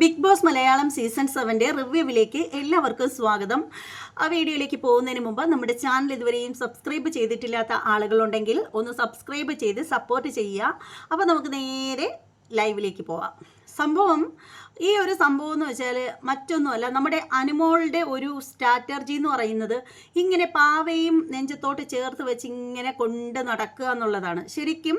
Big Boss Malayalam season സെവന്റെ റിവ്യൂവിലേക്ക് എല്ലാവർക്കും സ്വാഗതം. ആ വീഡിയോയിലേക്ക് പോകുന്നതിന് മുമ്പ് നമ്മുടെ ചാനൽ ഇതുവരെയും സബ്സ്ക്രൈബ് ചെയ്തിട്ടില്ലാത്ത ആളുകളുണ്ടെങ്കിൽ ഒന്ന് സബ്സ്ക്രൈബ് ചെയ്ത് സപ്പോർട്ട് ചെയ്യുക. അപ്പോൾ നമുക്ക് നേരെ ലൈവിലേക്ക് പോവാം. സംഭവം ഈ ഒരു സംഭവം എന്ന് വെച്ചാൽ മറ്റൊന്നുമല്ല നമ്മുടെ അനുമോളുടെ ഒരു സ്ട്രാറ്റർജി എന്ന് പറയുന്നത് ഇങ്ങനെ പാവയും നെഞ്ചത്തോട്ട് ചേർത്ത് വെച്ച് ഇങ്ങനെ കൊണ്ട് നടക്കുക എന്നുള്ളതാണ്. ശരിക്കും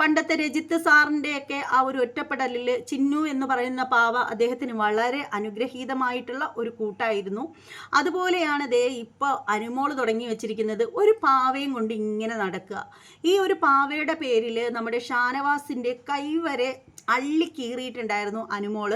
പണ്ടത്തെ രജിത്ത് സാറിന്റെയൊക്കെ ആ ഒരു ഒറ്റപ്പെടലിൽ ചിന്നു എന്ന് പറയുന്ന പാവ അദ്ദേഹത്തിന് വളരെ അനുഗ്രഹീതമായിട്ടുള്ള ഒരു കൂട്ടായിരുന്നു. അതുപോലെയാണ് ദേ ഇപ്പോൾ അനുമോൾ തുടങ്ങി വെച്ചിരിക്കുന്നത് ഒരു പാവയും കൊണ്ട് ഇങ്ങനെ നടക്കുക. ഈ ഒരു പാവയുടെ പേരിൽ നമ്മുടെ ഷാനവാസിന്റെ കൈവരെ അള്ളി കീറിയിട്ടുണ്ടായിരുന്നു അനുമോൾ.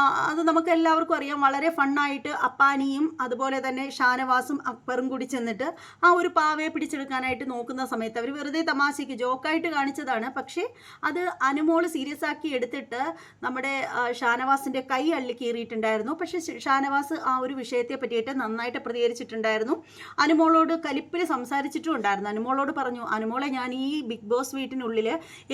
അത് നമുക്ക് എല്ലാവർക്കും അറിയാം. വളരെ ഫണ്ണായിട്ട് അപ്പാനിയും അതുപോലെ തന്നെ ഷാനവാസും അക്ബറും കൂടി ചെന്നിട്ട് ആ ഒരു പാവയെ പിടിച്ചെടുക്കാനായിട്ട് നോക്കുന്ന സമയത്ത് അവർ വെറുതെ തമാശയ്ക്ക് ജോക്കായിട്ട് കാണിച്ചതാണ്. പക്ഷേ അത് അനുമോൾ സീരിയസ് ആക്കി എടുത്തിട്ട് നമ്മുടെ ഷാനവാസിന്റെ കൈ അള്ളി കീറിയിട്ടുണ്ടായിരുന്നു. പക്ഷേ ഷാനവാസ് ആ ഒരു വിഷയത്തെ പറ്റിയിട്ട് നന്നായിട്ട് പ്രതികരിച്ചിട്ടുണ്ടായിരുന്നു. അനുമോളോട് കലിപ്പിൽ സംസാരിച്ചിട്ടും ഉണ്ടായിരുന്നു. അനുമോളോട് പറഞ്ഞു അനുമോളെ ഞാൻ ഈ ബിഗ് ബോസ് വീട്ടിനുള്ളിൽ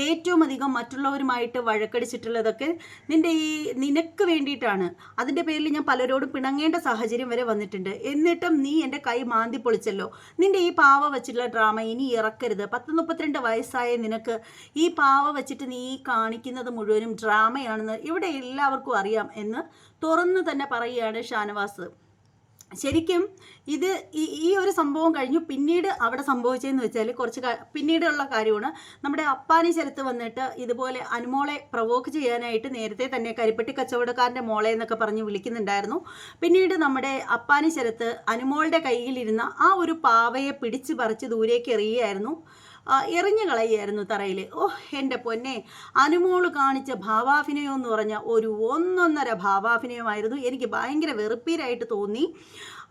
ഏറ്റവും അധികം മറ്റുള്ളവരുമായിട്ട് വഴക്കടിച്ചിട്ടുള്ളതൊക്കെ നിന്റെ ഈ നിനക്ക് വേണ്ടിയിട്ടാണ്. അതിന്റെ പേരിൽ ഞാൻ പലരോടും പിണങ്ങേണ്ട സാഹചര്യം വരെ വന്നിട്ടുണ്ട്. എന്നിട്ടും നീ എന്റെ കൈ മാന്തി പൊളിച്ചല്ലോ. നിന്റെ ഈ പാവ വെച്ചിട്ടുള്ള ഡ്രാമ ഇനി ഇറക്കരുത്. പത്ത് മുപ്പത്തിരണ്ട് വയസ്സായ നിനക്ക് ഈ പാവ വെച്ചിട്ട് നീ കാണിക്കുന്നത് മുഴുവനും ഡ്രാമയാണെന്ന് ഇവിടെ എല്ലാവർക്കും അറിയാം എന്ന് തുറന്നു തന്നെ പറയുകയാണ് ഷാനവാസ്. ശരിക്കും ഇത് ഈ ഒരു സംഭവം കഴിഞ്ഞു. പിന്നീട് അവിടെ സംഭവിച്ചതെന്ന് വെച്ചാൽ കുറച്ച് പിന്നീടുള്ള കാര്യമാണ്. നമ്മുടെ അപ്പാനി ചെലുത്ത് വന്നിട്ട് ഇതുപോലെ അനുമോളെ പ്രവോക്ക് ചെയ്യാനായിട്ട് നേരത്തെ തന്നെ കരിപ്പെട്ടി കച്ചവടക്കാരന്റെ മോളെ എന്നൊക്കെ പറഞ്ഞ് വിളിക്കുന്നുണ്ടായിരുന്നു. പിന്നീട് നമ്മുടെ അപ്പാനി ചെലുത്ത് അനുമോളുടെ കയ്യിലിരുന്ന ആ ഒരു പാവയെ പിടിച്ച് പറിച്ച് ദൂരേക്ക് എറിയുകയായിരുന്നു. എറിഞ്ഞു കളയുകയായിരുന്നു തറയിൽ ഓ എന്റെ പൊന്നെ. അനുമോൾ കാണിച്ച ഭാവാഭിനയം എന്ന് പറഞ്ഞ ഒരു ഒന്നൊന്നര ഭാവാഭിനയമായിരുന്നു. എനിക്ക് ഭയങ്കര വെറുപ്പീരായിട്ട് തോന്നി.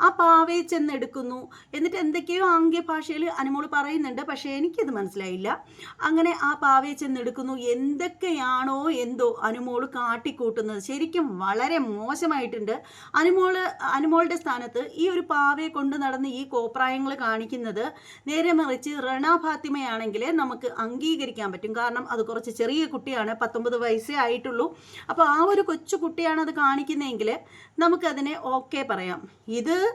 ആ പാവയെ ചെന്നെടുക്കുന്നു. എന്നിട്ട് എന്തൊക്കെയോ ആംഗ്യ ഭാഷയിൽ അനുമോൾ പറയുന്നുണ്ട്. പക്ഷേ എനിക്കത് മനസ്സിലായില്ല. അങ്ങനെ ആ പാവയെ ചെന്നെടുക്കുന്നു. എന്തൊക്കെയാണോ എന്തോ അനുമോൾ കാട്ടിക്കൂട്ടുന്നത്. ശരിക്കും വളരെ മോശമായിട്ടുണ്ട്. അനുമോൾ അനുമോളുടെ സ്ഥാനത്ത് ഈ ഒരു പാവയെ കൊണ്ട് നടന്ന് ഈ കോപ്രായങ്ങൾ കാണിക്കുന്നത് നേരെ മറിച്ച് റണ ഫാത്തിമയാണെങ്കിൽ നമുക്ക് അംഗീകരിക്കാൻ പറ്റും. കാരണം അത് കുറച്ച് ചെറിയ കുട്ടിയാണ്. പത്തൊമ്പത് വയസ്സേ ആയിട്ടുള്ളൂ. അപ്പോൾ ആ ഒരു കൊച്ചു കുട്ടിയാണ് അത് കാണിക്കുന്നതെങ്കിൽ നമുക്കതിനെ ഓക്കെ പറയാം. ഇത്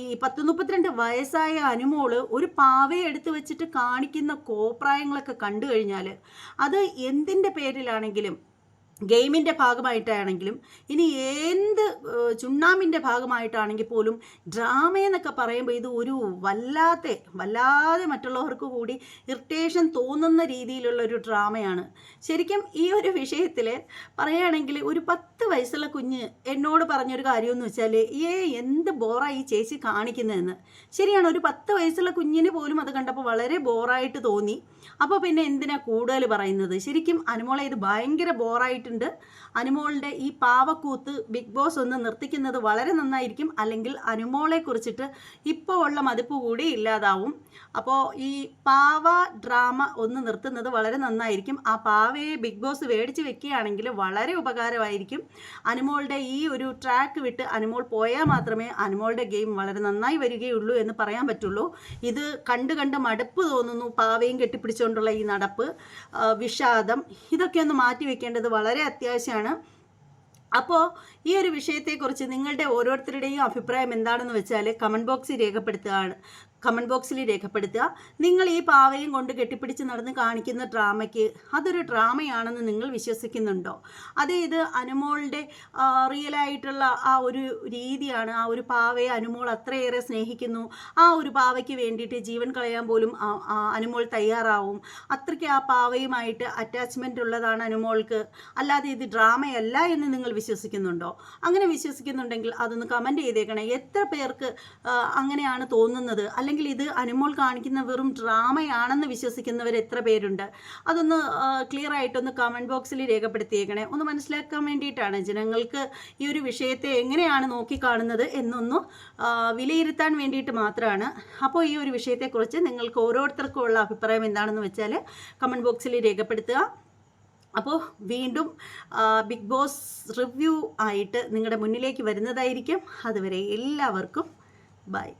ഈ പത്ത് മുപ്പത്തിരണ്ട് വയസ്സായ അനുമോൾ ഒരു പാവയെ എടുത്തു വെച്ചിട്ട് കാണിക്കുന്ന കോപ്രായങ്ങളൊക്കെ കണ്ടു കഴിഞ്ഞാൽ അത് എന്തിന്റെ പേരിലാണെങ്കിലും ഗെയിമിന്റെ ഭാഗമായിട്ടാണെങ്കിലും ഇനി എന്ത് ചുണ്ണാമ്പിന്റെ ഭാഗമായിട്ടാണെങ്കിൽ പോലും ഡ്രാമ എന്നൊക്കെ പറയുമ്പോൾ ഇത് ഒരു വല്ലാത്ത വല്ലാതെ മറ്റുള്ളവർക്ക് കൂടി ഇറിറ്റേഷൻ തോന്നുന്ന രീതിയിലുള്ള ഒരു ഡ്രാമയാണ്. ശരിക്കും ഈ ഒരു വിഷയത്തിൽ പറയുകയാണെങ്കിൽ ഒരു പത്ത് വയസ്സുള്ള കുഞ്ഞ് എന്നോട് പറഞ്ഞൊരു കാര്യമെന്ന് വെച്ചാൽ ഏ എന്ത് ബോറായി ചേച്ചി കാണിക്കുന്നതെന്ന്? ശരിയാണ് ഒരു പത്ത് വയസ്സുള്ള കുഞ്ഞിന് പോലും അത് കണ്ടപ്പോൾ വളരെ ബോറായിട്ട് തോന്നി. അപ്പോൾ പിന്നെ എന്തിനാ കൂടുതൽ പറയുന്നത്? ശരിക്കും അനുമോളെ ഇത് ഭയങ്കര ബോറായിട്ടുണ്ട് അനുമോളുടെ ഈ പാവക്കൂത്ത് ബിഗ് ബോസ് ഒന്ന് നിർത്തിക്കുന്നത് വളരെ നന്നായിരിക്കും. അല്ലെങ്കിൽ അനുമോളെ കുറിച്ചിട്ട് ഇപ്പോൾ ഉള്ള മതിപ്പ് കൂടി ഇല്ലാതാവും. അപ്പോൾ ഈ പാവ ഡ്രാമ ഒന്ന് നിർത്തുന്നത് വളരെ നന്നായിരിക്കും. ആ പാവയെ ബിഗ് ബോസ് മേടിച്ച് വെക്കുകയാണെങ്കിൽ വളരെ ഉപകാരമായിരിക്കും. അനുമോളുടെ ഈ ഒരു ട്രാക്ക് വിട്ട് അനുമോൾ പോയാൽ മാത്രമേ അനുമോളുടെ ഗെയിം വളരെ നന്നായി വരികയുള്ളൂ എന്ന് പറയാൻ പറ്റുള്ളൂ. ഇത് കണ്ട് കണ്ട് മടുപ്പ് തോന്നുന്നു പാവയും കെട്ടിപ്പിടിച്ചുകൊണ്ടുള്ള ഈ നടപ്പ് വിഷാദം ഇതൊക്കെ ഒന്ന് മാറ്റി വെക്കേണ്ടത് വളരെ അത്യാവശ്യമാണ്. അപ്പോൾ ഈ ഒരു വിഷയത്തെക്കുറിച്ച് നിങ്ങളുടെ ഓരോരുത്തരുടെയും അഭിപ്രായം എന്താണെന്ന് വെച്ചാൽ കമന്റ് ബോക്സിൽ രേഖപ്പെടുത്തുകയാണ്. കമന്റ് ബോക്സിൽ രേഖപ്പെടുത്തുക. നിങ്ങൾ ഈ പാവയും കൊണ്ട് കെട്ടിപ്പിടിച്ച് നടന്ന് കാണിക്കുന്ന ഡ്രാമയ്ക്ക് അതൊരു ഡ്രാമയാണെന്ന് നിങ്ങൾ വിശ്വസിക്കുന്നുണ്ടോ? അതേ ഇത് അനുമോളുടെ റിയലായിട്ടുള്ള ആ ഒരു രീതിയാണ് ആ ഒരു പാവയെ അനുമോൾ അത്രയേറെ സ്നേഹിക്കുന്നു. ആ ഒരു പാവയ്ക്ക് വേണ്ടിയിട്ട് ജീവൻ കളയാൻ പോലും അനുമോൾ തയ്യാറാവും. അത്രയ്ക്ക് ആ പാവയുമായിട്ട് അറ്റാച്ച്മെന്റ് ഉള്ളതാണ് അനുമോൾക്ക്. അല്ലാതെ ഇത് ഡ്രാമയല്ല എന്ന് നിങ്ങൾ വിശ്വസിക്കുന്നുണ്ടോ? അങ്ങനെ വിശ്വസിക്കുന്നുണ്ടെങ്കിൽ അതൊന്ന് കമന്റ് ചെയ്തേക്കണേ. എത്ര പേർക്ക് അങ്ങനെയാണ് തോന്നുന്നത്? അല്ലെങ്കിൽ ഇത് അനുമോൾ കാണിക്കുന്ന വെറും ഡ്രാമയാണെന്ന് വിശ്വസിക്കുന്നവർ എത്ര പേരുണ്ട്? അതൊന്ന് ക്ലിയർ ആയിട്ടൊന്ന് കമന്റ് ബോക്സിൽ രേഖപ്പെടുത്തിയേക്കണേ. ഒന്ന് മനസ്സിലാക്കാൻ വേണ്ടിയിട്ടാണ് ജനങ്ങൾക്ക് ഈ ഒരു വിഷയത്തെ എങ്ങനെയാണ് നോക്കിക്കാണുന്നത് എന്നൊന്ന് വിലയിരുത്താൻ വേണ്ടിയിട്ട് മാത്രമാണ് അപ്പോൾ ഈ ഒരു വിഷയത്തെക്കുറിച്ച് നിങ്ങൾക്ക് ഓരോരുത്തർക്കും ഉള്ള അഭിപ്രായം എന്താണെന്ന് വെച്ചാൽ കമന്റ് ബോക്സിൽ രേഖപ്പെടുത്തുക. അപ്പോൾ വീണ്ടും ബിഗ് ബോസ് റിവ്യൂ ആയിട്ട് നിങ്ങളുടെ മുന്നിലേക്ക് വരുന്നതായിരിക്കും. അതുവരെ എല്ലാവർക്കും ബൈ